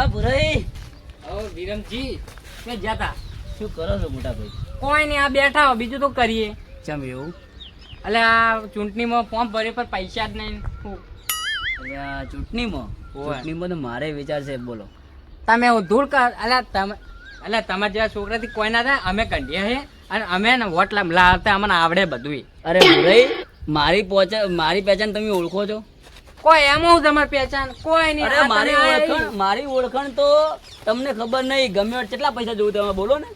હા ભુરાઈ. ઓ વિરમજી કે જાતા શું કરો છો મોટા ભાઈ? કોઈ નહીં આ બેઠા હો બીજું તો કરીએ. ચમ એવું? એટલે આ ચૂંટણીમાં ફોર્મ ભરે પર પૈસા જ નહીં. એટલે આ ચૂંટણીમાં? ચૂંટણીમાં તો મારે વિચાર છે બોલો. તમે ધૂળ કર એટલે તમે એટલે તમારા જેવા છોકરાથી કોઈ ના થાય અમે કાઢીએ હે. અને અમે ને વોટ લાવ- લાવતા અમને આવડે બધું અરે ભુરાઈ મારી પહોંચે મારી પહેચાન તમે ઓળખો છો? કોઈ એમ હું તમારી પહેચાન? કોઈ નહીં. અરે મારી ઓળખાણ મારી ઓળખાણ તો તમને ખબર નહીં. ગમે કેટલા પૈસા જોવું તમે બોલો ને.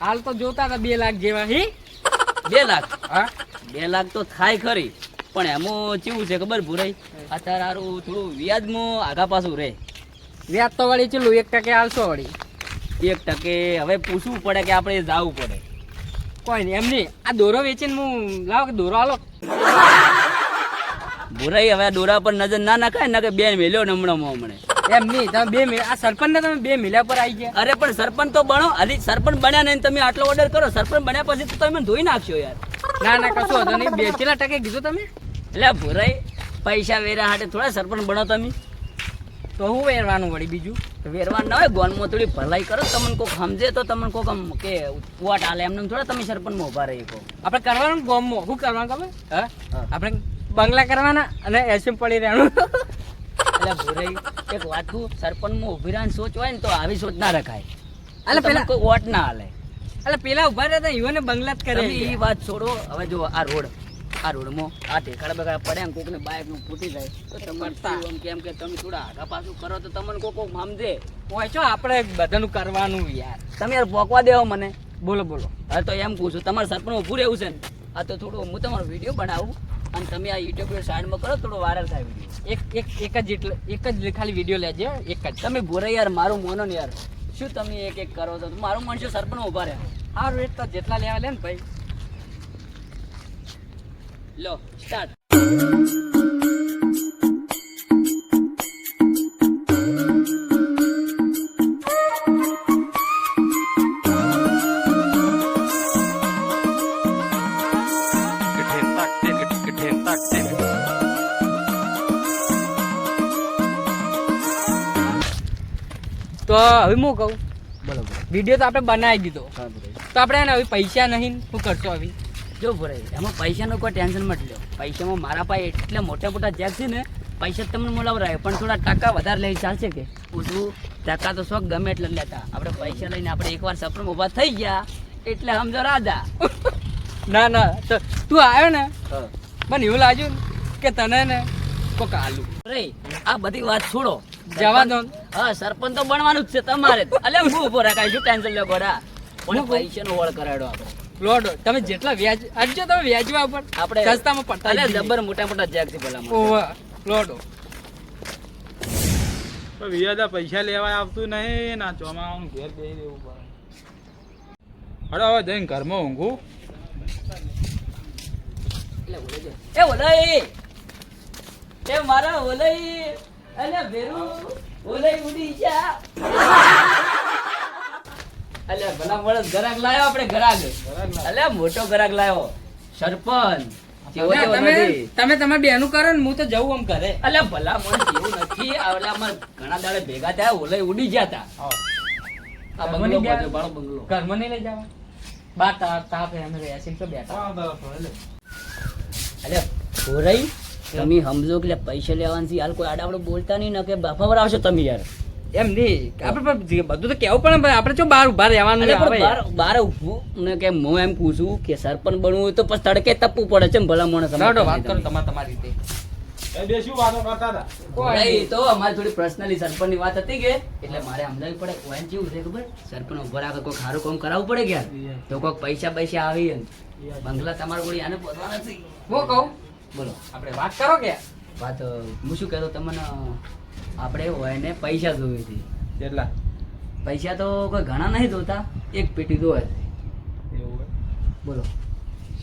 હાલ તો જોતા હતા બે લાખ જેવા હી? બે લાખ? હા? બે લાખ તો થાય ખરી. પણ એમાં કેવું છે ખબર ભૂરાઈ? અત્યારે હારું થોડું વ્યાજમાં આગા પાછું રહે. વ્યાજ તો વળી ચેલું? એક ટકે હાલશો વળી. એક ટકે હવે પૂછવું પડે કે આપણે જવું પડે. કોઈ નહીં એમ નહીં. આ દોરો વેચીને હું લાવો કે દોરો હાલો ભુરાઈ હવે દોરા પર નજર ના નાખાય ને કે બે મેલ્યો ને હમણાં હમણે. એમ નહીં તમે બે મિલ આ સરપંચ ને તમે બે મિલ્યા પર આવી ગયા. અરે પણ સરપંચ તો બનો. હજી સરપંચ બન્યા નહીં તમે આટલો ઓર્ડર કરો. સરપંચ બન્યા પછી તો તમે ધોઈ નાખશો યાર. ના ના કશું હતો નહીં. બે કેટલા ટકે કીધું તમે? એટલે ભુરાઈ પૈસા વેરા હાટે થોડા સરપંચ બનો તમે. તો હું વેરવાનું વળી બીજું? વેરવાનું વેરવા ના હોય ગોનમાં થોડી ભલાઈ કરો. તમને કોક સમજે તો તમને કોક આમ કે પોટ હાલે એમને થોડા તમે સરપંચમાં ઊભા રહી કહો આપણે કરવાનું ગોમમાં? શું કરવાનું હા હા. આપણે બંગલા કરવાના અને એસએમ પડી રહેવાનું. એટલે ભુરાઈ એક વાત કહું સરપંચમાં રહીને સોચ હોય ને તો આવી સોચ ના રખાય. એટલે પેલા કોઈ વોટ ના હાલે. એટલે પેલા ઊભા રહેતા યુવાને બંગલા જ કરે એ વાત છોડો. હવે જો આ રોડ આ રોડમાં આ ટેકડા બગડા પડે ને બાઇકનું ફૂટી જાય તો તમારે કેમ કે તમે થોડા આગા પાછું કરો તો તમને કોક કોક સમજે હોય છો આપણે બધાનું કરવાનું યાર. તમે યાર પોકવા દેવો મને. બોલો બોલો. હવે તો એમ કહું છું તમારે સરપંચ ઊભું રહેવું છે ને આ તો થોડું હું તમારો વીડિયો બનાવું. અને તમે આ યુટ્યુબ સાઈડમાં કરો, થોડો વાયરલ થાય વીડિયો એક એક એક જ જેટલો એક જ ખાલી વીડિયો લેજે, એક જ. તમે ભૂરે યાર, મારું મોનો ને યાર. શું તમે એક એક કરો છો? મારું મન છે સરપંચ ઊભા રહ્યા. સારું રેટ તો જેટલા લેવા લે ને ભાઈ. લો સ્ટાર્ટ તો હવે હું કહું બરાબર. વીડિયો તો આપણે બનાવી દીધો. તો આપણે એને હવે પૈસા નહીં શું કરશો હવે? જો ભરાય એમાં પૈસાનું કોઈ ટેન્શન મત લો પૈસામાં મારા પાસે એટલે મોટા મોટા જેક છે ને પૈસા તમને મોલાવરાય પણ થોડા ટકા વધારે લઈ ચાલશે કે? પૂછવું ટકા તો શોખ ગમે એટલે લેતા. આપણે પૈસા લઈને આપણે એકવાર સપનું ઊભા થઈ ગયા એટલે સમજો રાજા. ના ના તો તું આવ્યો ને? મને એવું લાગ્યું ને કે તને ને કોક આલુ. રે આ બધી વાત છોડો. જવા દો હા સરપંચ તો બનવાનું જ છે તમારે. અલે હું ઊભો રાખાય છું ટેન્શન લે ગોડા? પણ? પૈસાનો વળ કરાડો આપણે? લોડો તમે જેટલા વ્યાજ આજે તમે વ્યાજવા ઉપર આપણે સસ્તામાં પડતા અલે જબર મોટા મોટા જેક છે ભલા ઓવા લોડો પણ વિયાદા પૈસા લેવા આવતું નહીં ના ચોમાવાનું ઘેર બેસી દેવું પડે. હડો હવે જઈને ઘરમાં ઊંઘું. એ ઓલે એ. મારા ઓલઈ અલે ભેરુ ઓલઈ ઉડી જા. અલે ભલા મળસ ગરાગ લાયો આપણે ગરાગ અલે મોટો ગરાગ લાયો. સરપંચ તમે તમે બેનું કરો ને હું તો જવું આમ કરે અલે ભલા મને એવું નથી. આવલા અમાર ઘણા દાડે ભેગા થયા ઓલઈ ઉડી ગયા તા. આ બંગલો? બાજુ બાળો બંગલો. ઘરમાં નહીં લઈ જવા? બા તાપ તાપ અમે રહ્યા છીએ તો બેઠા. અલે ઓરઈ તમે સમજો કે પૈસા લેવાનું હાલ કોઈ આડાવડો બોલતા નહીં ને કે બાફા આવશો તમે યાર. એમ નહીં. આપણે બધું તો કેવું પણ આપણે જો બહાર ઊભા રહેવાનું બહાર આવે પણ બાર બાર ઊભું ને કે હું એમ પૂછું કે સરપંચ બનવું હોય તો પછી તડકે તપવું પડે છે ભલા માણસ વાત કરો તમારે તમારી રીતે. એ બે શું વાતો કરતા હતા. ઓરઈ તો અમારી થોડી પર્સનલી સરપંચની વાત હતી કે એટલે મારે સમજાવી પડે. ઓય કેવું છે ખબર? સરપંચ ઊભા રાખે કોઈ સારું કામ કરાવવું પડે કે તો કોઈક પૈસા પૈસા આવી બંગલા તમારે ગોળી આને પહોંચવાના નથી હું કહું? બોલો. આપણે વાત કરો કે? વાત હું શું કહેતો તમને આપણે હોય ને પૈસા જોઈએ છે. કેટલા? પૈસા તો કોઈ ઘણા નહીં જોતા એક પેટી જોવે એવું બોલો.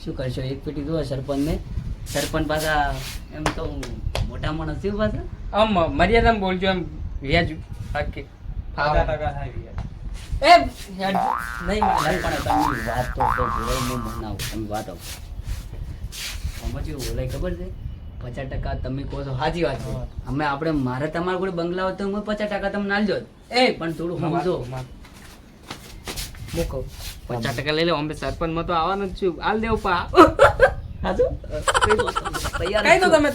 શું કરશો એક પેટી જોવે સરપંચને? સરપંચ પાછા એમ તો મોટા માણસ છે પાછા. આમ મર્યાદામાં બોલજો એમ વ્યાજ થાય વ્યાજ. એ નહીં પણ તમે વાત તો મનાવો તમે વાત આવો. આમાં જેવું બોલાય ખબર છે? પચાસ ટકા તમે કહો છો સાચી વાત છે. અમે આપણે મારે તમારા કોઈ બંગલા હોય તો હું પચાસ ટકા તમે નાલજો એ પણ થોડું સમજો. હું કહું? પચાસ ટકા લઈ લે અમે સરપંચમાં તો આવવાનું જ છું. હાલ દેવ પા? તૈયાર. તમે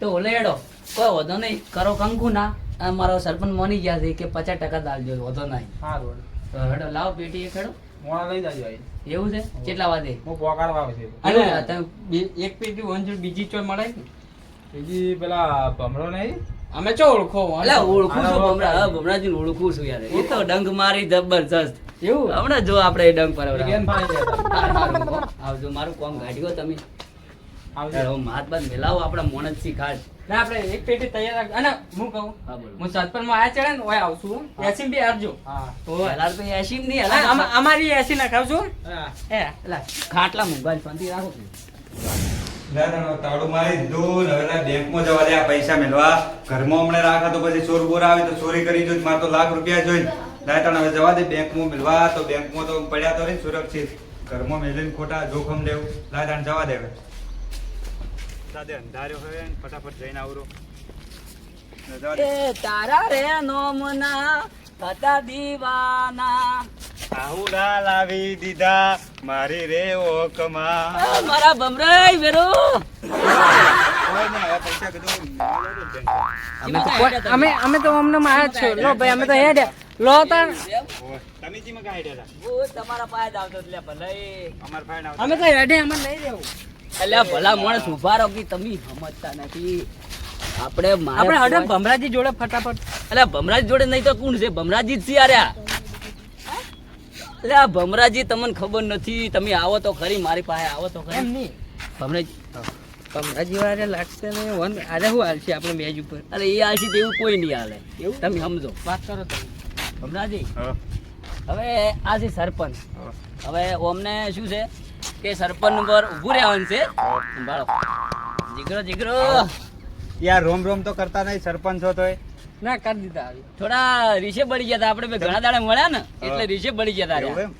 તો ઓલે હેડો કોઈ વધો નહીં. કરો કંકુ ના. મારો સરપંચ મોની ગયા છે કે પચાસ ટકા દાલજો વધો નહીં. સારું હેડો લાવો પેટી એક હેડો. મોડા લઈ જાજો અહીં. એવું છે? કેટલા વાગે? હું પોકાડવા આવે અને તમે એક પેટી વંજુ બીજી ચોય મળે બીજી પેલા ભમરો નહીં અમે ચો ઓળખો? અલા ઓળખું છું ભમરા. બમરાજી ઓળખું છું યાર. એ તો ડંગ મારી જબરજસ્ત. એવું? હમણાં જો આપણે એ ડંગ પર આવજો મારું કોમ ગાડીઓ તમે. આવજો. હાથ બાદ મિલાવો આપણા મોણસથી ખાટ ના આપણે એક પેટી તૈયાર રાખ અને હું કહું હું બોલો. માં આ ચડે ને ઓય આવશું એસીમ બી આવજો હા. હલાર તો એસીમ નહીં હલાર અમારી એસી ના ખાવજો એ એલા ખાટલા મોબાઈલ ફોનથી રાખો તાળું મારી દીધું. હવે ના બેંકમાં જવા દે આ પૈસા મેળવા. ઘરમાં હમણાં રાખા તો પછી ચોર બોર આવે તો ચોરી કરી જોઈ મારે તો લાખ રૂપિયા જોઈ દાદા હવે જવા દે બેંકમાં મેળવા. તો બેંકમાં તો પડ્યા તો રહી સુરક્ષિત. ઘરમાં મેલીને ખોટા જોખમ લેવું. દાદા જવા દે હવે અંધાર્યો હોય ને ફટાફટ જઈને આવરો. એ તારા રે નોમના હતા દીવાના આહુડા લાવી દીધા મારી રે ઓકમાં મારા બમરાઈ વેરો. અમે તો અમે અમે તો અમને માં છો લો ભાઈ અમે તો હેડે લો તાર ઓય, તમે જીમાં કાંઈ હેડ્યા હતા? તમારા પાસે જ આવતો એટલે ભલે અમાર ફાઈન આવતા. અમે તો હેડે અમે લઈ રહેવું એટલે ભલા માણસ ઊભા રહો કે તમે સમજતા નથી. આપણે આપણે હડે ભમરાજી જોડે ફટાફટ. એટલે ભમરાજી જોડે નહીં તો કોણ છે? ભમરાજી જ છે એટલે આ ભમરાજી તમને ખબર નથી. તમે આવો તો ખરી મારી પાસે આવો તો એમ નહીં. ભમરાજ ભમરાજી વાળે લાગશે ને વન અરે હું હાલશે આપણે મેજ ઉપર. અરે એ હાલશે તેવું કોઈ નહીં હાલે. એવું? તમે સમજો. વાત કરો તમે. ભમરાજી હવે આ છે સરપંચ. હવે અમને શું છે? કે સરપંચ ઉપર ઊભું રહેવાનું છે. સંભાળો. જીગરો જીગરો. યાર રોમ રોમ તો કરતા નહીં સરપંચ હો તોય. ના કરી દીધા. આવી થોડા રીશે બળી ગયા હતા. આપણે ઘણા દાડા મળ્યા ને એટલે રીશે બળી ગયા હતા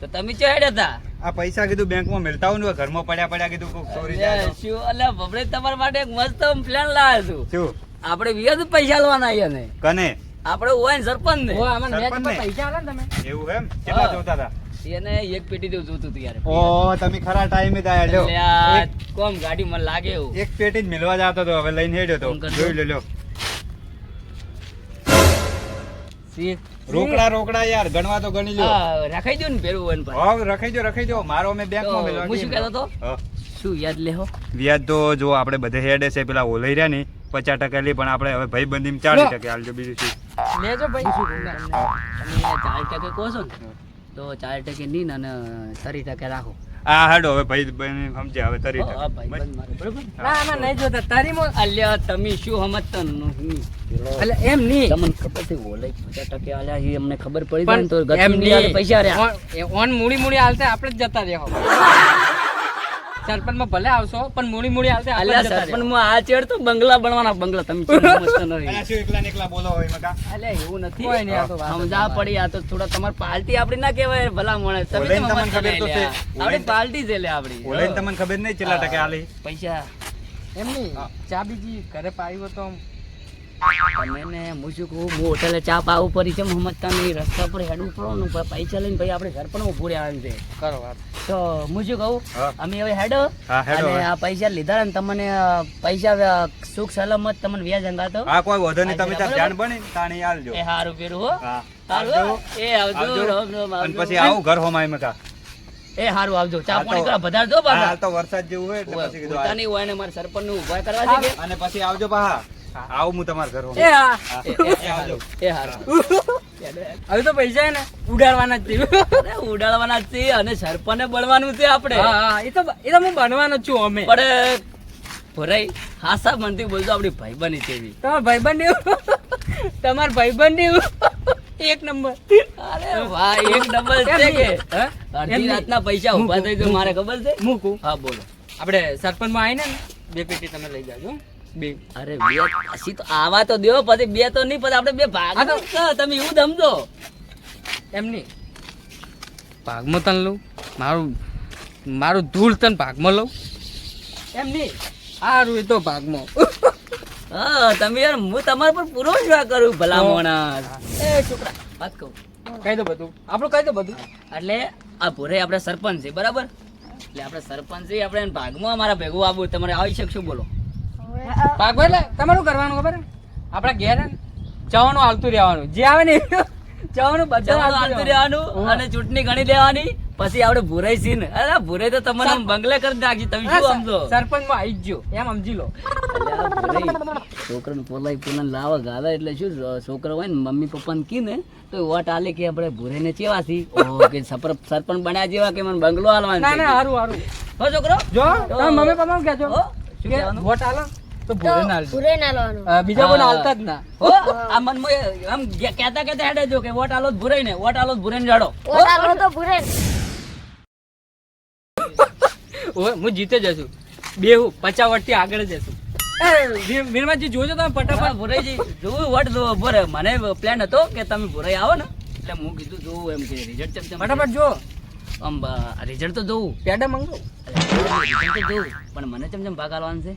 તો તમે ચો હેડ્યા હતા? આ પૈસા કીધું બેંકમાં મળતા હોય ને ઘરમાં પડ્યા પડ્યા કીધું કોક ચોરી જાય શું? અલ્યા બબડે તમારા માટે એક મસ્ત પ્લાન લાવ્યો છું. શું? આપણે વિયદ પૈસા લેવાના અહીંયા ને કને? આપણે હોય ને સરપંચ ને આમાં? પૈસા આલે ને તમે. એવું એમ? કેટલા જોતા હતા? એને એક પેટી જેવું જોતું હતું યાર. ઓ તમે ખરા ટાઈમે જ આયા લ્યો. કોમ ગાડી મને લાગે એવું. એક પેટી જ મિલવા જતો તો હવે લઈને હેડ્યો તો. જોઈ લે લ્યો. સી રોકડા રોકડા યાર ગણવા તો ગણી લ્યો. રખાઈ દો ને પેલું વન પર. હા રખાઈ દો રખાઈ દો મારો મે બેંકમાં મિલવા હું શું કહેતો હતો? શું યાદ લેહો? વ્યાજ તો જો આપણે બધે હેડે છે પેલા ઓલઈ રહ્યા ને પચાસ ટકા લે પણ આપણે હવે ભાઈ બંધી ચાલીસ ટકા હાલજો બીજું શું. લેજો ભાઈ તમે ચાલીસ ટકા કહો છો ને. તો ચાર ટકે ની ને અને તરી ટકે રાખો. આ હાડો હવે ભાઈ બંધી સમજે હવે તરી બરોબર? ના આમાં નહીં જોતા. તારી મો અલ્યા તમે શું સમજતા નહીં. એટલે એમ નહીં. તમને ખબર છે ઓલે ટકે આલ્યા છે અમને ખબર પડી જાય તો એમ પૈસા રહ્યા. ઓન- ઓન મૂડી મૂડી હાલતે આપણે જ જતા રહ્યો સરપંચમાં ભલે આવશો પણ મૂડી મૂડી હાલતે આપણે અલ્યા સરપંચમાં આ ચેડ તો બંગલા બનવાના બંગલા તમે મસ્ત શું એકલા એકલા બોલો હોય મકા અલ્યા એવું નથી. કોઈ નહીં, આ તો સમજા પડી આ તો થોડા તમારે પાર્ટી આપડી ના કહેવાય ભલા મળે તમે તમને ખબર તો છે. આપડી પાર્ટી છે લે આપડી ઓલે તમને ખબર નહીં કેટલા ટકા આલી. પૈસા. એમ નહીં ચા બીજી ઘરે પાયો તો તમે ને હું શું કહું હું હોટેલે ચા પાવું પડી છે સમજતા નહીં રસ્તા પર હેડવું પડો ને પૈસા લઈને ભાઈ આપણે ઘર પણ ઉભું આવે છે. કરો વાત. તો હું શું કહું? અમે હવે હેડો. અને આ પૈસા લીધા ને તમને પૈસા સુખ સલામત તમને વ્યાજ અંગાતો હા કોઈ વધો નહીં. તમે ત્યાં ધ્યાન બની તાણી આલજો. એ હારું પેરું હો. હારું એ આવજો અને પછી આવું ઘર હોમાય મકા એ હારું આવજો. ચા પાણી કરવા બધા હા, પાછા. હાલ તો વરસાદ જેવું હોય એટલે પછી કીધું. પોતાની હોય ને મારે સરપંચનું ઊભા કરવા છે કે? અને પછી આવજો પાહા આવું હું તમારા ઘર એ હોમાય. હા. હા. એ- આવજો. એ હારું. હવે તો પૈસા ને ઉડાડવાના જ છે. ઉડાડવાના જ છે અને સરપંચ બળવાનું છે આપણે. હા એ તો એ તો હું બનવાનો છું અમે. પણ ભરાઈ હાસા મનથી બોલતો આપણી ભાઈબંધી છે એવી. તમાર ભાઈબંધ એવું? તમાર ભાઈબંધ એવું? એક નંબર. અરે વાહ એક નંબર છે કે. અડધી રાતના પૈસા ઊભા થઈ ગયો મારે ખબર છે? મૂકું. હા બોલો. આપણે સરપંચમાં આવીને બે પેટી તમે લઈ જાજો. બે. અરે બે પછી તો આવા તો દેવો પછી બે તો નહીં પછી આપણે બે ભાગ તમે એવું સમજો. એમ નહીં. ભાગમાં તને લઉં? મારું મારું ધૂળ તને ભાગમાં લઉં? એમ નહીં. સારું એ તો ભાગમાં. હા તમે યાર હું તમારા પર પૂરો વિશ્વાસ કરું ભલા મોણા એ છોકરા. વાત કહું. કહી દો બધું. આપણું કહી દો બધું. એટલે આ ભોરે આપણે સરપંચ છે બરાબર? એટલે આપણે સરપંચ છે આપણે ભાગમાં અમારા ભેગું આવું તમારે આવી શકશું બોલો. ભાગવા એટલે તમારું કરવાનું ખબર? આપણા ઘેર ચવાનું હાલતું રહેવાનું. જે આવે ને ચવાનું બધું હાલતું રહેવાનું. અને ચૂંટણી ગણી લેવાની પછી આપણે ભૂરાઈ સીન. અરે ભૂરાઈ તો તમને આમ બંગલે કરી નાખી તમે શું સમજો? સરપંચમાં આવી ગયો. એમ સમજી લો. છોકરાને પોલાઈ પોલાને લાવા ગાલા એટલે શું છોકરો હોય ને મમ્મી પપ્પાને કી ને તો વોટ આલે કે આપણે ભૂરે ને ચેવાથી ઓ કે સરપંચ બન્યા જેવા કે મને બંગલો હાલવાનો ના ના હારું હારું. હો છોકરો. જો તમે મમ્મી પપ્પાને કહેજો? વોટ આલો? તો ભૂરે ના આલજો. ના લેવાનું બીજા કોઈ હાલતા જ ના. હો આ મનમાં એ આમ કહેતા કહેતા હેડે જો કે વોટ આલો ભૂરાઈ ને વોટ આલો ભૂરાઈ ને જાડો. ઓટાલો તો પૂરે ઓય, હું જીતે જશું બેહુ પચાસ વોટથી આગળ જશું વીરમાજી જોજો તમે ફટાફટ. ભુરાઈ જઈ જોવું વટ ભરે મને પ્લાન હતો કે તમે ભૂરાઈ આવો ને. એટલે હું કીધું જોવું એમ કે રિઝલ્ટ ફટાફટ જો આમ રિઝલ્ટ તો જોવું પેડા મંગો રિઝલ્ટ તો જોઉં. પણ મને ચમ ચમ ભાગ આલવાનું છે?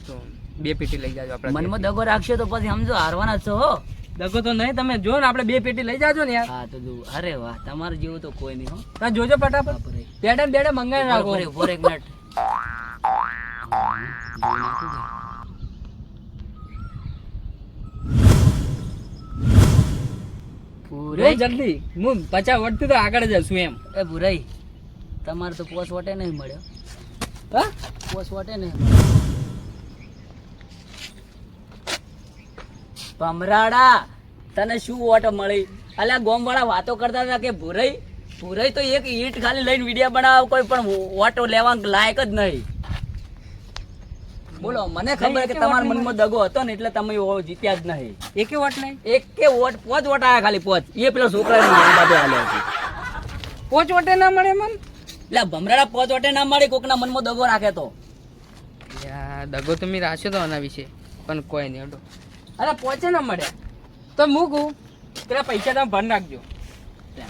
તો બે પેટી લઈ જાજો આપણે મનમાં દગો રાખશો તો પછી સમજો હારવાના છો હો. દગો તો નહીં તમે જો ને આપણે બે પેટી લઈ જાજો ને યાર. હા તો જો અરે વાહ તમારે જેવું તો કોઈ નહીં હો. તા જોજો ફટાફટ. પેડા બેડા મંગાવી રાખો એક મિનિટ ભૂરાઈ જલ્દી. હું પચાસ વટતી તો આગળ જશું એમ. એ ભૂરાઈ તમારે તો પોસ વોટે નહીં મળ્યો. હા? પોસ વોટે નહીં ભમરાડા તને શું વોટ મળી? અલ્યા ગોમવાળા વાતો કરતા હતા કે ભૂરાઈ ભૂરાઈ તો એક ઈંટ ખાલી લઈને વીડિયો બનાવ કોઈ પણ વોટો લેવા લાયક જ નહીં. બોલો મને ખબર કે તમારા મનમાં દગો હતો ને એટલે તમે જીત્યા જ નહીં. એકે વોટ નહીં? એક વોટ પોચ વોટ આયા ખાલી પોચ. એ પેલો છોકરા મારી આલ્યો છે પોચ વોટે ના મળે મન? એટલે ભમરાડા પોચ વોટે ના મળે કોકના મનમાં દગો રાખે તો. દગો તો મેં રાખ્યો તો આના વિશે. પણ કોઈ નહીં હટો. અરે પોચે ના મળે. તો મૂકું પેલા પૈસા તમે ભર નાખજો.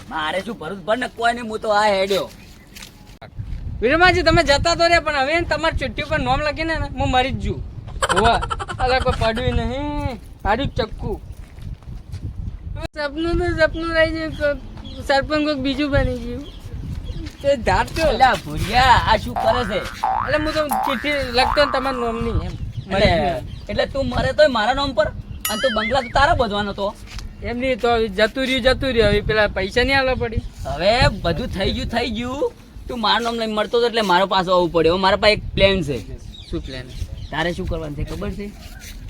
મારે શું ભરું? ભર ને કોઈ નહીં હું તો આ હેડ્યો. વીરમાજી તમે જતા તો રે પણ હવે તમારી ચિઠ્ઠી પર નોમ લખીને ને હું મરી જ જુ હોવા. અલા કોઈ પડ્યું નહીં. હારું ચક્કુ. સપનું તો સપનું રહી ગયું સરપંચ કોઈક બીજું બની ગયું. તે ધાર તો એટલે ભૂરિયા આ શું કરે છે? એટલે હું તો ચિઠ્ઠી લખતો ને તમારા નોમની એમ. મરી એટલે તું મરે તોય મારા નોમ પર? અને તું બંગલા તો તારા બધવાનો તો? એમ નહીં તો જતું રહ્યું જતું રહ્યું. હવે પેલા પૈસા નહીં આવવા પડી. હવે બધું થઈ ગયું થઈ ગયું. તું મારું નામ લઈને મળતો હતો એટલે મારો પાસે આવવું પડ્યો મારા પાસે એક પ્લાન છે. શું પ્લાન તારે શું કરવાનું છે ખબર છે?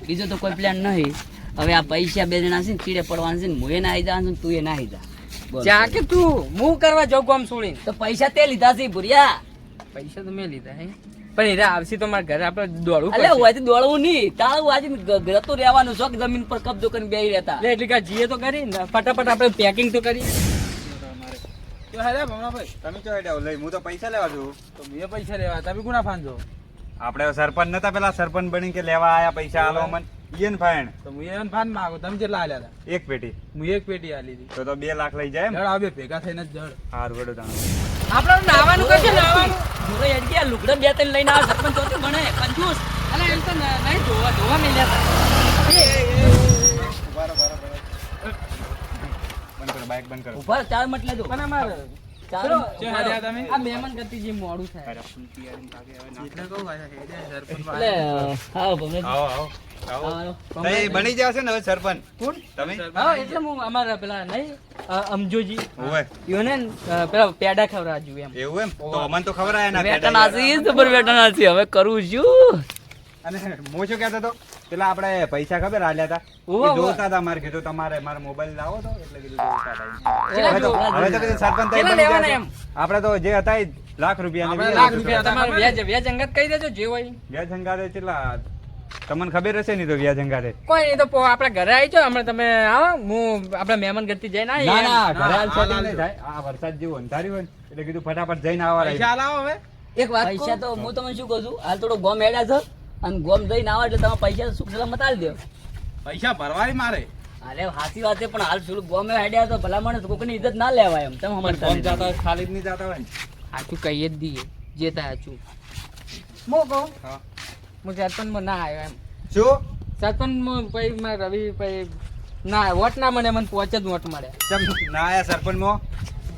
બીજો તો કોઈ પ્લાન નહીં. હવે આ પૈસા બે જણા છે ને ચીડે પડવાના છે ને હું એ ના આવી જવાનું તું એ ના આવી જા. બોલ. જા કે તું? હું કરવા જાઉં ગામ છોડીને? તો પૈસા તે લીધા છે ભૂરિયા. પૈસા તો મેં લીધા હે. પણ એરા આવશે તો મારા ઘરે આપણે દોડવું એટલે હું આજે દોડવું નહીં. તાળું આજે ગતું રહેવાનું શોખ જમીન પર કબજો કરીને બેહી રહેતા. એટલે કે જીએ તો કરી ને. ફટાફટ આપણે પેકિંગ તો કરી તો હેડે ભમરાભાઈ તમે ચો હેડ્યા લઈ હું તો પૈસા લેવા છું. તો બે પૈસા લેવા. તમે કોના ફાંજો આપણે સરપંચ નતા પેલા સરપંચ બની કે લેવા આયા પૈસા આલો મન ઈયન ફાઈન તો હું ઈયન ફાન માંગુ. તમે કેટલા આલ્યા હતા એક પેટી. હું એક પેટી આલી હતી તો તો બે લાખ લઈ જાય એમ. જડ આવે ભેગા થઈને જ જડ હાર વડો તાણ. આપણે નાવાનું કરશે નાવાનું. જોરે હેડકી ગયા લુગડા બે ત્રણ લઈને આ સરપંચ ચોથી બને કંજૂસ. અલે એમ તો નહીં જોવા જોવા મેલ્યા કરો બાઇક બંધ કરો. ઉપર ચાર મત લેજો. પણ અમારે ચાલો ચલો, તમે? આ મહેમાન ગતિ જે મોડું થાય. એટલે કહું આ હેડે સરપંચ હા ભમે આવો આવો આવો આવો. તઈ બની જશે ને હવે સરપંચ? કોણ? તમે? હા એટલે હું અમારા પેલા નહીં અમજોજી. ઈઓને પેલા પેડા ખવડાવજુ એમ. એવું એમ? તો અમન તો ખબર આયા ના વેટન આસી જબર વેટન આસી હવે કરું છું. અને મોજો કહેતો હતો પેલા આપણે પૈસા ખબર આલ્યા હતા. જોતા હતા મારે કીધું તમારે મારો મોબાઈલ લાવો તો. એટલે કીધું જોતા હતા હવે તો જો- હવે તો કીધું સરપંચ? આપણે તો જે હતા લાખ રૂપિયા લાખ રૂપિયા તમારે વ્યાજ વ્યાજ અંગત કહી દેજો જે હોય. વ્યાજ અંગારે કેટલા? તમને ખબર હશે ને તો વ્યાજ અંગારે કોઈ નહીં તો આપડે ઘરે આવી જાઓ હમણાં તમે આવો. હું આપડે મહેમાન ગતિ જઈને ના ના ઘરે હાલ ના, નહીં થાય. આ વરસાદ જેવું અંધારી હોય એટલે કીધું ફટાફટ જઈને આવવા પૈસા લાવો હવે. એક વાત પૈસા તો હું તમને શું કહું છું? હાલ થોડો ગોમ હેડ્યા છો. અને ગોમ જઈને આવો એટલે તમે પૈસા સુખ સલામત આલી દો. પૈસા ભરવાય મારે. અરે સાચી વાત છે પણ હાલ શું ગોમે હેડ્યા તો ભલા માણસ કોકની ઇજ્જત ના લેવાય એમ. તમે સમજતા ગોમ જતા હોય ખાલી જ નહીં જતા હોય સાચું કહીએ જ દઈએ જે તા સાચું મો કહું. હા. સરપંચમાં ના આવ્યો એમ. શું? સરપંચમાં પછી મારે રવિ પછી ના. વોટ ના મને મને પહોંચે જ વોટ મળે. ના આયા સરપંચમાં?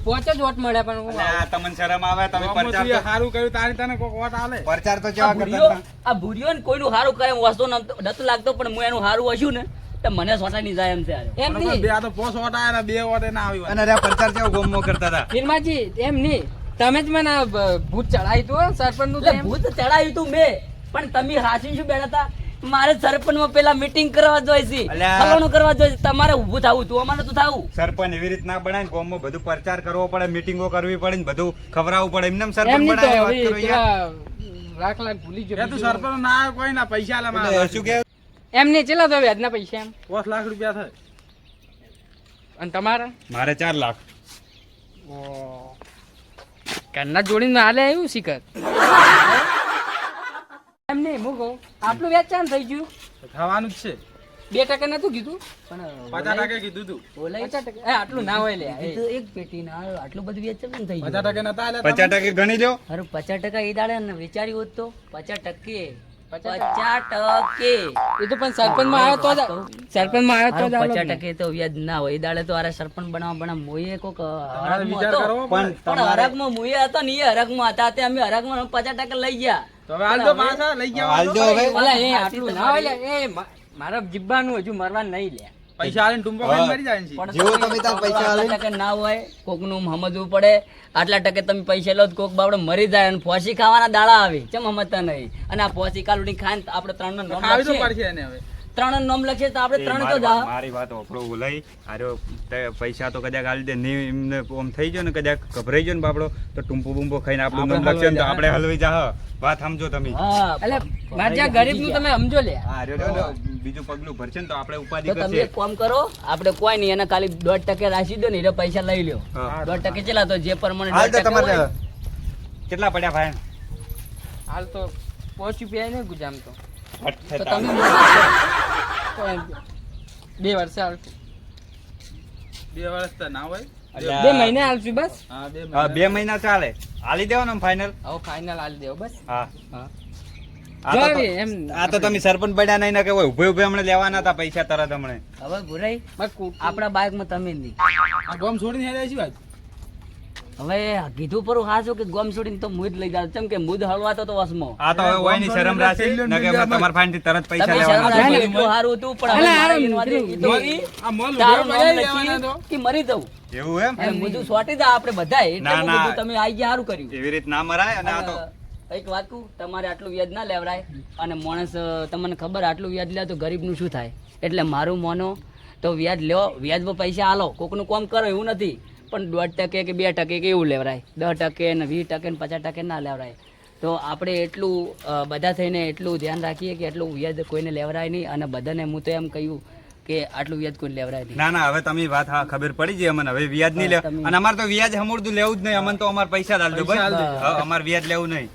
પોચ જ વોટ મળ્યા પણ હું તમને શરમ આવે તમે પ્રચાર સારું કર્યું તારી તને કોક વોટ આલે. પ્રચાર તો કેવા કરતા આ ભૂરીઓ ને કોઈનું સારું કરે વસ્તુ નતો- લાગતો પણ હું એનું સારું હશું ને તો મને સોટા ની જાય એમ છે એમ નહીં બે તો પોસ વોટ આયા બે વોટ ના આવી અને અરે પ્રચાર કેવો ગોમમાં કરતા હતા? ફિલ્માજી એમ નહીં. તમે જ મને ભૂત ચડાવ્યું હતું સરપંચનું ભૂત ચડાવ્યું તું મેં પણ તમે હાસી શું બેઠા હતા? મારે સરપંચમાં પેલા મીટિંગ કરવા જોઈએ છે ફલાણું કરવા જોઈએ તમારે ઊભું થવું તું અમારે તો થવું. સરપંચ એવી રીતના બનાય ને ગામમાં બધું પ્રચાર કરવો પડે મીટિંગો કરવી પડે ને બધું ખવરાવવું પડે. એમને સરપંચ નહીં બનાય વાત કરો યાર. લાખ લાખ ભૂલી એ તું સરપંચ ના આવ્યો કોઈ ના પૈસા આલે એટલે શું કે? એમને ચેલા તો વ્યાજના પૈસા એમ. પોસ લાખ રૂપિયા થાય. અને તમારા? મારે ચાર લાખ. ઘરના જોડીને હાલે આવ્યું શિખર? હું કહું આટલું વેચાણ થઈ ગયું. થવાનું જ છે. બે ટકા નતું કીધું પણ પચાસ ટકા કીધું તું. પચાસ ટકા આટલું ના હોય લે એક પેટી ના આટલું બધું વેચ થઈ ગયું? પચાસ ટકા નતા પચાસ ટકા ગણી લો અરે પચાસ ટકા એ દાડે ને વિચાર્યું હોત તો? પચાસ ટકે. પચાસ પચાસ ટકે. એ તો પણ સરપંચમાં આવ્યો તો સરપંચમાં આવ્યો તો પચાસ ટકે તો વ્યાજ ના હોય. એ દાડે તો અરે સરપંચ બનાવવા બનાવ મોયે કોક હતો. પણ પડે. હરકમાં મોયે હતો ને એ હરકમાં હતા. તે અમે હરકમાં પચાસ ટકા લઈ ગયા. તો હવે હાલ પાછા લઈ ગયા હાલજો હવે. ઓલા એ આટલું ના હોય એ મારા જીબ્બાનું હજુ મરવા નહીં લે. પૈસા આલીને ટૂંપો ખાઈને મરી જાય ને છે. જેવો તમે તમે તાર પૈસા આલે. ટકે ના હોય કોકનું સમજવું પડે. આટલા ટકે તમે પૈસા લો તો કોક બાપડે મરી જાય અને ફોસી ખાવાના દાડા આવે. ચમ સમજતા નહીં. અને આ ફોસી કાલુડી ખાઈને આપણે ત્રણ નો ખાવી તો પડશે એને હવે. ત્રણ નોમ લખીએ તો આપણે ત્રણ તો જા મારી વાત ઓપડો લઈ આર્યો પૈસા તો કદાચ આલી દે નહીં એમને ઓમ થઈ ગયો ને કદાચ ગભરાઈ ગયો ને બાપડો તો ટુંપુ બુંપો ખાઈને આપણું નામ લખશે ને તો આપણે હલવી જા વાત સમજો તમે. હા એટલે મારે ગરીબનું તમે સમજો લે. ને, બીજું પગલું ભરશે ને તો આપણે ઉપાધિ કરશે તમે કોમ એક કામ કરો આપણે કોઈ નહીં એને ખાલી દોઢ ટકે રાખી દો ને એટલે પૈસા લઈ લ્યો. હા. દોઢ ટકે ચેલા તો જે તો તમારે કેટલા પડ્યા ભાઈ? હાલ તો પહોંચ્યું પીએ ને ગુજામ તો. તમે બે વર્ષે આવશે બે વર્ષ તો ના હોય. બે મહિને હાલશું બસ? હા બે મહિના. ચાલે હાલી. દેવાનો ફાઇનલ હવે ફાઇનલ હાલી દેવો બસ. હા. હા. આ તો- એમ. આ તો તમે સરપંચ પડ્યા નહીં ને કે હોય ઉભે ઉભે હમણે લેવાના હતા પૈસા તરત હમણે. હવે ભુરાઈ આપણા બાઇકમાં તમે જ નહીં. આ ગોમ છોડીને છીએ આજ. હવે કીધું પર હાચું કે ગોમ છોડીને તો મુદ લઈ જાવ કેમ કે મુદ હળવાતો તો વસમો. આ તો હવે હોયની શરમ રાખી ને તમાર ફાઈનથી તરત પૈસા લેવા એટલું સારું હતું પણ આ કે મરી જવું. એવું એમ? બધું સોટી દા આપણે બધા એટલે ના, ના. તમે આઈ ગયા સારું કર્યું. એવી રીત ના મરાય અને આ તો એક વાત કહું તમારે આટલું વ્યાજ ના લેવડાય અને માણસ તમને ખબર આટલું વ્યાજ લે તો ગરીબનું શું થાય? એટલે મારું મોનો તો વ્યાજ લ્યો પર પૈસા આલો. કોકનું કામ કરો એવું નથી. પણ દોઢ ટકે કે બે ટકે કે એવું લેવરાય. દસ ટકે ને વીસ ટકે ને પચાસ ટકે ના લેવરાય. તો આપણે એટલું બધા થઈને એટલું ધ્યાન રાખીએ કે એટલું વ્યાજ કોઈને લેવરાય નહીં અને બધાને હું તો એમ કહ્યું કે આટલું વ્યાજ કોઈને લેવરાય નહીં. ના ના હવે તમે વાત હા ખબર પડી જાય અમને. હવે વ્યાજ નહીં લેવા અને અમારે તો વ્યાજ હમુરતું લેવું જ નહીં. અમને તો અમારે પૈસા જ આલજો પૈસા આલ બસ. દેજો. હા, અમારે વ્યાજ લેવું નહીં.